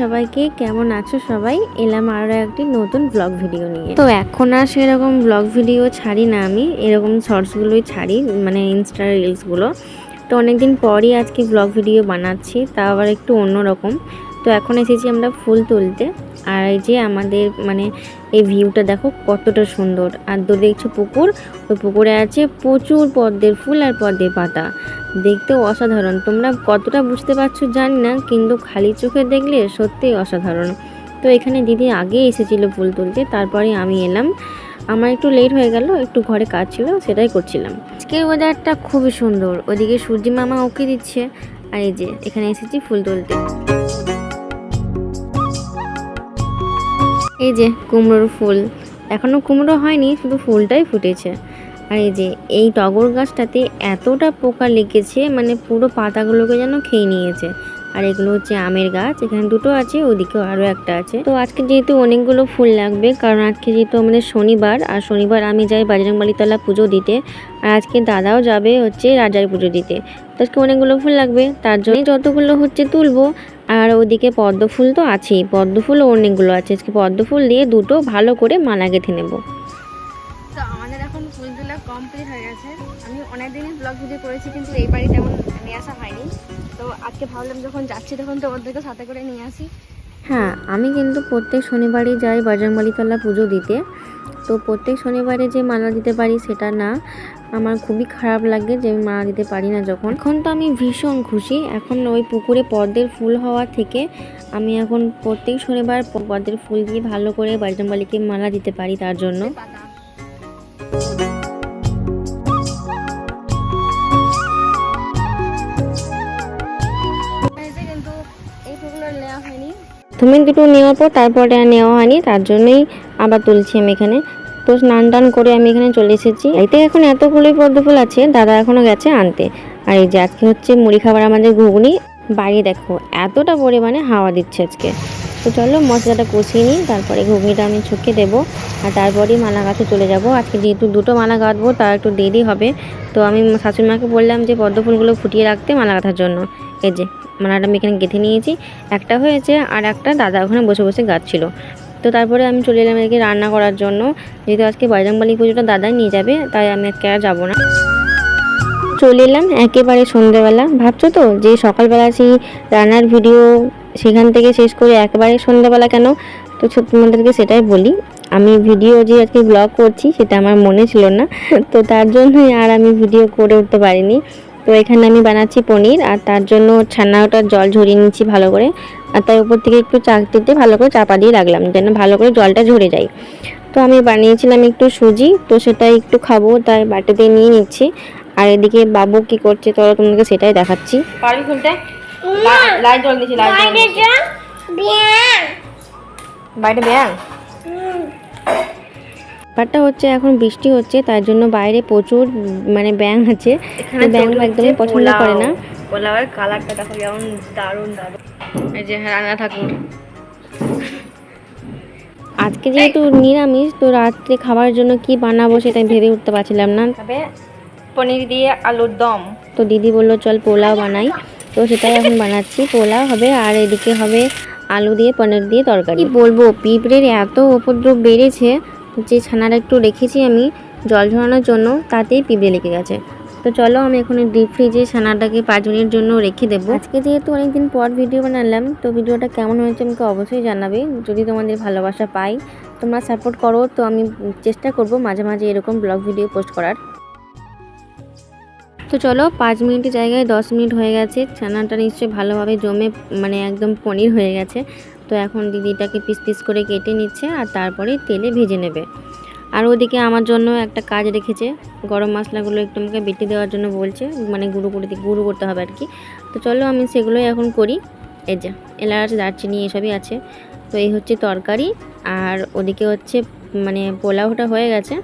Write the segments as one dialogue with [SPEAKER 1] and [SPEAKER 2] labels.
[SPEAKER 1] সবাইকে, কেমন আছো সবাই? এলাম আরও একটি নতুন ব্লগ ভিডিও নিয়ে। তো এখন আর সেরকম ব্লগ ভিডিও ছাড়ি না আমি। এরকম শর্টসগুলোই ছাড়ি মানে ইনস্টা রিলসগুলো তো অনেকদিন পরই আজকে ব্লগ ভিডিও বানাচ্ছি, তা আবার একটু অন্যরকম। তো এখন এসেছি আমরা ফুল তুলতে। আর এই যে আমাদের মানে এই ভিউটা দেখো কতটা সুন্দর। আর দূরে দেখছ পুকুর। ওই পুকুরে আছে প্রচুর পদ্মের ফুল আর পদ্মের পাতা। দেখতেও অসাধারণ। তোমরা কতটা বুঝতে পারছ জানি না, কিন্তু খালি চোখে দেখলে সত্যিই অসাধারণ। তো এখানে দিদি আগে এসেছিল ফুল তুলতে, তারপরে আমি এলাম। আমার একটু লেট হয়ে গেল, একটু ঘরে কাজ ছিল, সেটাই করছিলাম। আজকের ওয়েদারটা খুবই সুন্দর। ওদিকে সূর্যি মামা ওকে দিচ্ছে। আর এই যে এখানে এসেছি ফুল তুলতে। এই যে কুমড়োর ফুল। এখনও কুমড়ো হয়নি, শুধু ফুলটাই ফুটেছে। আর এই যে এই টগর গাছটাতে এতটা পোকা লেগেছে মানে পুরো পাতাগুলোকে যেন খেয়ে নিয়েছে। আর এগুলো হচ্ছে আমের গাছ, এখানে দুটো আছে, ওদিকেও আরও একটা আছে। তো আজকে যেহেতু অনেকগুলো ফুল লাগবে, কারণ আজকে যেহেতু আমাদের শনিবার, আর শনিবার আমি যাই বাজরংবালিতলা পুজো দিতে, আর আজকে দাদাও যাবে হচ্ছে রাজার পুজো দিতে। তো আজকে অনেকগুলো ফুল লাগবে, তার জন্য যতগুলো হচ্ছে তুলবো আর ওদিকে পদ্ম ফুল তো আছেই, পদ্ম ফুলও অনেকগুলো আছে। আজকে পদ্ম ফুল দিয়ে দুটো ভালো করে মালা গেঁথে নেব।
[SPEAKER 2] তো আমাদের এখন ফুল কমপ্লিট হয়ে গেছে। আমি অনেক দিনই ব্লগ ভিডিও করেছি, কিন্তু এই বাড়ি তেমন নিয়ে আসা হয়নি। তো আজকে ভাবলাম যখন যাচ্ছি তখন তোমাদেরকে সাথে করে নিয়ে আসি।
[SPEAKER 1] হ্যাঁ আমি কিন্তু প্রত্যেক শনিবারই যাই বাজরংবালিতলা পুজো দিতে। তো প্রত্যেক শনিবারে যে মালা দিতে পারি সেটা না। আমার খুবই খারাপ লাগে যে আমি মালা দিতে পারি না যখন। এখন তো আমি ভীষণ খুশি। এখন ওই পুকুরে পদ্মের ফুল হওয়া থেকে আমি এখন প্রত্যেক শনিবার পদ্মের ফুল দিয়ে ভালো করে বাজরংবালিকে মালা দিতে পারি তার জন্য। তুমি দুটো নেওয়ার পর তারপরে আর নেওয়া হয়নি, তার জন্যই আবার তুলছি আমি এখানে। তো স্নান টান করে আমি এখানে চলে এসেছি। এতে এখন এতগুলোই পদ্ম ফুল আছে, দাদা এখনও গেছে আনতে। আর এই যে আজকে হচ্ছে মুড়ি খাবার আমাদের ঘুগনি। বাইরে দেখো, এতটা পরিমাণে হাওয়া দিচ্ছে আজকে। তো চলো মশলাটা কষিয়ে নিই, তারপরে ঘুগনিটা আমি ছুঁকে দেবো। আর তারপরেই মালা গাছে চলে যাব। আজকে যেহেতু দুটো মালা গাঁথবো তার একটু দেরি হবে। তো আমি শাশুড়ি মাকে বললাম যে পদ্ম ফুলগুলো ফুটিয়ে রাখতে মালা গাঁথার জন্য। এই যে মালাটা আমি এখানে গেঁথে নিয়েছি। একটা হয়েছে আর একটা দাদা ওখানে বসে বসে গাচ্ছিল। তো তারপরে আমি চলে এলাম এদিকে রান্না করার জন্য। যেহেতু আজকে বজরংবলী পুজোটা দাদাই নিয়ে যাবে, তাই আমি আজকে আর যাব না। চলে এলাম একেবারে সন্ধ্যেবেলা ভাবছ তো যে সকালবেলা সেই রান্নার ভিডিও সেখান থেকে শেষ করে একেবারে সন্ধ্যেবেলা কেন? তো তোমাদেরকে সেটাই বলি। আমি ভিডিও যে আজকে ব্লগ করছি, সেটা আমার মনে ছিল না। তো তার জন্যই আর আমি ভিডিও করে উঠতে পারিনি। তো এখানে আমি বানাচ্ছি পনির আর তার জন্য ছানাটার জল ঝরিয়ে নিচ্ছি ভালো করে। আর তার উপর থেকে একটু চাকতিতে ভালো করে চাপা দিয়ে রাখলাম যেন ভালো করে জলটা ঝরে যায়। তো আমি বানিয়েছিলাম একটু সুজি তো সেটা একটু খাব তাই বাটিতে নিয়ে নিচ্ছি। আর এদিকে বাবু কি করছে তো তোমাদেরকে সেটাই দেখাচ্ছি।
[SPEAKER 2] পারবি খুলতে লাইট জল দিয়েছি লাইট জল বাইরে ব্যাং
[SPEAKER 1] ব্যাপারটা হচ্ছে এখন বৃষ্টি হচ্ছে তার জন্য বাইরে প্রচুর মানে ব্যাং আছে। ব্যাং একদমই পছন্দ করে না।
[SPEAKER 2] পোলাওয়ের কালারটা দেখো যেমন দারুণ দারুণ। এই যে রান্না ঠাকুর।
[SPEAKER 1] আজকে যেহেতু নিরামিষ তো রাত্রে খাবার জন্য কি বানাবো সেটা আমি ভেবে উঠতে পারছিলাম না।
[SPEAKER 2] তবে পনির দিয়ে আলুর দম।
[SPEAKER 1] তো দিদি বলল চল পোলাও বানাই। তো সেটাই এখন বানাচ্ছি। পোলাও হবে আর এদিকে হবে আলু দিয়ে পনির দিয়ে তরকারি। বলব পিঁপড়ের এত উপদ্রব বেড়েছে। যে ছানাটা একটু রেখেছি আমি জল ঝরানোর জন্য তাতেই পিঁপড়ে লেগে গেছে। তো চলো আমি এখন ডিপ ফ্রিজে ছানাটাকে পাঁচ মিনিটের জন্য রেখে দেবো। আজকে যেহেতু অনেকদিন পর ভিডিও বানালাম তো ভিডিওটা কেমন হয়েছে আমাকে অবশ্যই জানাবে। যদি তোমাদের ভালোবাসা পাই তোমরা সাপোর্ট করো তো আমি চেষ্টা করব মাঝে মাঝে এরকম ব্লগ ভিডিও পোস্ট করার। তো চলো পাঁচ মিনিটের জায়গায় দশ মিনিট হয়ে গেছে। ছানাটা নিশ্চয়ই ভালোভাবে জমে মানে একদম পনির হয়ে গেছে। তো এখন দিদিটাকে পিস পিস করে কেটে নিচ্ছে আর তারপরে তেলে ভেজে নেবে। আর ওদিকে আমার জন্য একটা কাজ রেখেছে, গরম মশলাগুলো একটু আমাকে বেটে দেওয়ার জন্য বলছে মানে গুঁড়ো করে গুঁড়ো করতে হবে আর কি তো চলো আমি সেগুলোই এখন করি। এই যে এলাচ, দারচিনি এসবই আছে। তো এই হচ্ছে তরকারি, আর ওদিকে হচ্ছে মানে পোলাওটা হয়ে গেছে।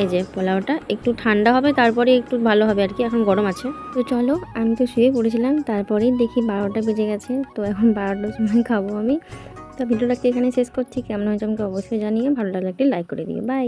[SPEAKER 1] এই যে পোলাওটা একটু ঠান্ডা হবে, তারপরে একটু ভালো হবে আর কি, এখন গরম আছে। তো চলো, আমি তো শুয়ে পড়েছিলাম, তারপরেই দেখি বারোটা বেজে গেছে, তো এখন বারোটার সময় খাব আমি। তো ভিডিওটাকে এখানে শেষ করছি, কেমন হয়েছে আমাকে অবশ্যই জানিয়ে ভালো লাগলে একটি লাইক করে দিও বাই